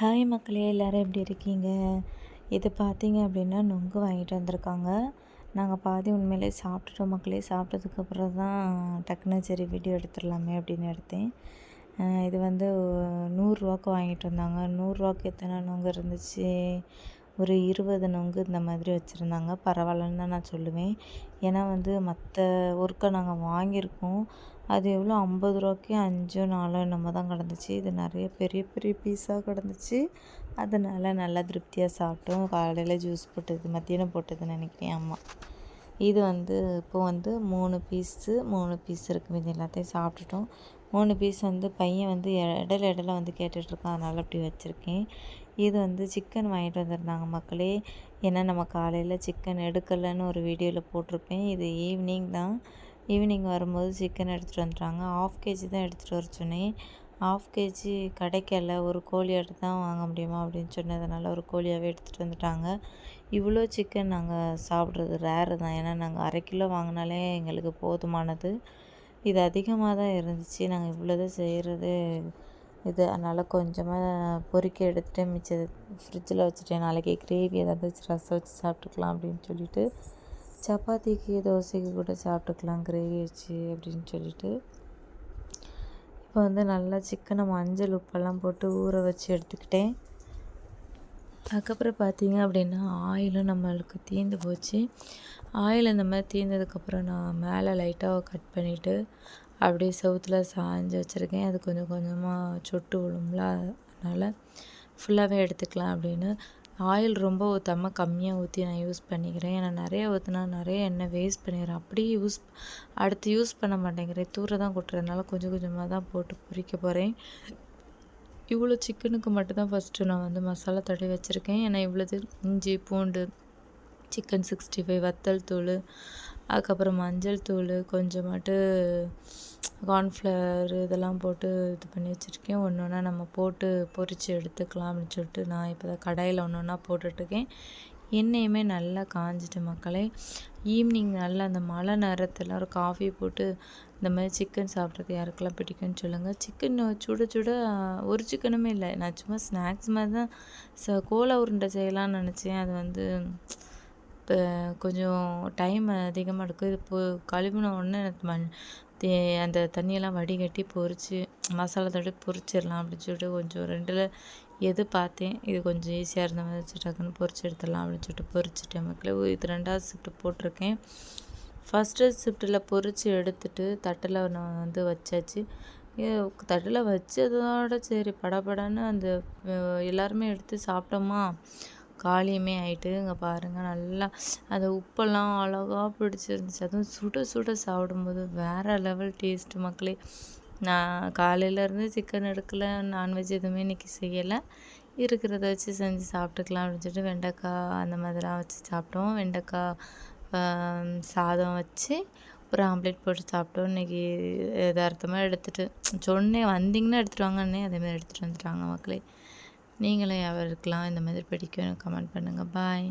Hi மக்களே எல்லோரும் எப்படி இருக்கீங்க? இது பார்த்தீங்க அப்படின்னா நொங்கு வாங்கிட்டு வந்திருக்காங்க. நாங்கள் பாதி உண்மையிலே சாப்பிட்டுட்டோம் மக்களே. சாப்பிட்டதுக்கப்புறம் தான் டக்குன்னு சரி வீடியோ எடுத்துடலாமே அப்படின்னு எடுத்தேன். இது வந்து நூறுரூவாக்கு வாங்கிட்டு வந்தாங்க. நூறுரூவாக்கு எத்தனை நொங்கு இருந்துச்சு? ஒரு இருபது நொங்கு இந்த மாதிரி வச்சுருந்தாங்க. பரவாயில்லன்னு தான் நான் சொல்லுவேன். ஏன்னா வந்து மற்ற ஒர்க்கை நாங்கள் வாங்கியிருக்கோம். அது எவ்வளோ? ஐம்பது ரூபாய்க்கு அஞ்சோ நாலோ என்னமோ தான் கிடந்துச்சு. இது நிறைய பெரிய பெரிய பீஸாக கிடந்துச்சு. அதனால் நல்லா திருப்தியாக சாப்பிட்டோம். காலையில் ஜூஸ் போட்டது மத்தியானம் போட்டதுன்னு நினைக்கிறேன் ஆமாம் இது வந்து இப்போ வந்து மூணு பீஸு மூணு பீஸ் இருக்குது மீது எல்லாத்தையும் சாப்பிட்டுட்டோம். மூணு பீஸ் வந்து பையன் வந்து இடையில இடையில வந்து கேட்டுட்ருக்கான். அதனால் அப்படி வச்சுருக்கேன். இது வந்து சிக்கன் வாங்கிட்டு வந்திருந்தாங்க மக்களே. ஏன்னா நம்ம காலையில் சிக்கன் எடுக்கலைன்னு ஒரு வீடியோவில் போட்டிருப்பேன். இது ஈவினிங் தான். ஈவினிங் வரும்போது சிக்கன் எடுத்துகிட்டு வந்துட்டாங்க. ஆஃப் கேஜி தான் எடுத்துகிட்டு வர சொன்னேன். ஆஃப் கேஜி கிடைக்கல ஒரு கோழி எடுத்து தான் வாங்க முடியுமா அப்படின்னு சொன்னதுனால ஒரு கோழியாகவே எடுத்துகிட்டு வந்துட்டாங்க. இவ்வளோ சிக்கன் நாங்கள் சாப்பிட்றது ரேரு தான். ஏன்னா நாங்கள் அரை கிலோ வாங்கினாலே எங்களுக்கு போதுமானது. இது அதிகமாக தான் இருந்துச்சு. நாங்கள் இவ்வளோதான் செய்கிறது இது அதனால் கொஞ்சமாக பொறிக்க எடுத்துகிட்டு மிச்சம் ஃப்ரிட்ஜில் வச்சுட்டேன். நாளைக்கு கிரேவி ஏதாவது வச்சு ரசம் வச்சு சாப்பிட்டுக்கலாம் அப்படின்னு சொல்லிட்டு. சப்பாத்திக்கு தோசைக்கு கூட சாப்பிட்டுக்கலாம். கிரேவி வச்சு அப்படின்னு சொல்லிட்டு. இப்போ வந்து நல்லா சிக்கனை மஞ்சள் உப்பெல்லாம் போட்டு ஊற வச்சு எடுத்துக்கிட்டேன். அதுக்கப்புறம் பார்த்தீங்க அப்படின்னா ஆயிலும் நம்மளுக்கு தீர்ந்து போச்சு. ஆயில் இந்த மாதிரி தீர்ந்ததுக்கப்புறம் நான் மேலே லைட்டாக கட் பண்ணிவிட்டு அப்படியே செவுத்தில் சாஞ்சு வச்சுருக்கேன். அது கொஞ்சம் கொஞ்சமாக சொட்டு விழும்ல அதனால் ஃபுல்லாகவே எடுத்துக்கலாம் அப்படின்னு ஆயில் ரொம்ப ஊற்றாமல் கம்மியாக ஊற்றி நான் யூஸ் பண்ணிக்கிறேன். ஏன்னா நிறைய ஊற்றினா நிறைய எண்ணெய் வேஸ்ட் பண்ணிடுறேன் அப்படியே யூஸ் அடுத்து யூஸ் பண்ண மாட்டேங்கிறேன். தூர தான் கொட்டுறதுனால கொஞ்சம் கொஞ்சமாக தான் போட்டு பொரிக்க போகிறேன் இவ்வளோ சிக்கனுக்கு மட்டும்தான் ஃபஸ்ட்டு நான் வந்து மசாலா தடவி வச்சுருக்கேன். ஏன்னா இவ்வளோது இஞ்சி பூண்டு சிக்கன் சிக்ஸ்டி ஃபைவ் வத்தல் தூள் அதுக்கப்புறம் மஞ்சள் தூள் கொஞ்சமாட்டு கார்ன்ஃப்ளவர் இதெல்லாம் போட்டு இது பண்ணி வச்சுருக்கேன். ஒன்று ஒன்றா நம்ம போட்டு பொரித்து எடுத்துக்கலாம் அப்படின்னு சொல்லிட்டு நான் இப்போ தான் கடாயில் ஒன்று ஒன்றா போட்டுட்ருக்கேன். எண்ணெயுமே நல்லா காஞ்சிட்டு மக்களே. ஈவினிங் நல்லா அந்த மழை நேரத்தில் ஒரு காஃபி போட்டு இந்த மாதிரி சிக்கன் சாப்பிட்றது யாருக்கெல்லாம் பிடிக்கும்னு சொல்லுங்கள் சிக்கன் சுட சுட ஒரு சிக்கனுமே இல்லை. நான் சும்மா ஸ்நாக்ஸ் மாதிரி தான் ச கோலா உருண்டை செய்யலாம்னு நினச்சேன். அது வந்து இப்போ கொஞ்சம் டைம் அதிகமாக எடுக்கும் இது இப்போ கழுவின உடனே மண் தே அந்த தண்ணியெல்லாம் வடிகட்டி பொரித்து மசாலா தடவி பொரிச்சிடலாம் அப்படின்னு சொல்லிட்டு கொஞ்சம் ரெண்டில் எது பார்த்தேன். இது கொஞ்சம் ஈஸியாக இருந்த மாதிரி வச்சு டக்குன்னு எடுத்துடலாம் அப்படின்னு சொல்லிட்டு பொரிச்சிட்டேன் மக்களே. இது ரெண்டாவது ஷிஃப்ட்டு போட்டிருக்கேன். ஃபஸ்ட்டு ஷிஃப்ட்டில் பொரித்து எடுத்துட்டு தட்டில் நான் வந்து வச்சாச்சு. தட்டில் வச்சதோட சரி படபடன்னு அந்த எல்லாருமே எடுத்து சாப்பிட்டோமா? காலியுமே ஆகிட்டு இங்கே பாருங்கள் நல்லா அந்த உப்பெல்லாம் அழகாக பிடிச்சிருந்துச்சு. அதுவும் சுட சுட சாப்பிடும்போது வேறு லெவல் டேஸ்ட்டு மக்களே. நான் காலையிலேருந்து சிக்கன் எடுக்கலை நான்வெஜ் எதுவுமே இன்றைக்கி செய்யலை. இருக்கிறத வச்சு செஞ்சு சாப்பிட்டுக்கலாம் அப்படின்னு சொல்லிட்டு வெண்டைக்காய் அந்த மாதிரிலாம் வச்சு சாப்பிட்டோம். வெண்டைக்காய் சாதம் வச்சு ஒரு ஆம்லேட் போட்டு சாப்பிட்டோம். இன்றைக்கி எதார்த்தமாக எடுத்துகிட்டு சொன்னேன் வந்தீங்கன்னா எடுத்துகிட்டு வாங்கன்னே அதேமாதிரி எடுத்துகிட்டு வந்துட்டாங்க மக்களே. நீங்களும் யாருக்கெல்லாம் இந்த மாதிரி பிடிக்கும் கமெண்ட் பண்ணுங்கள் பாய்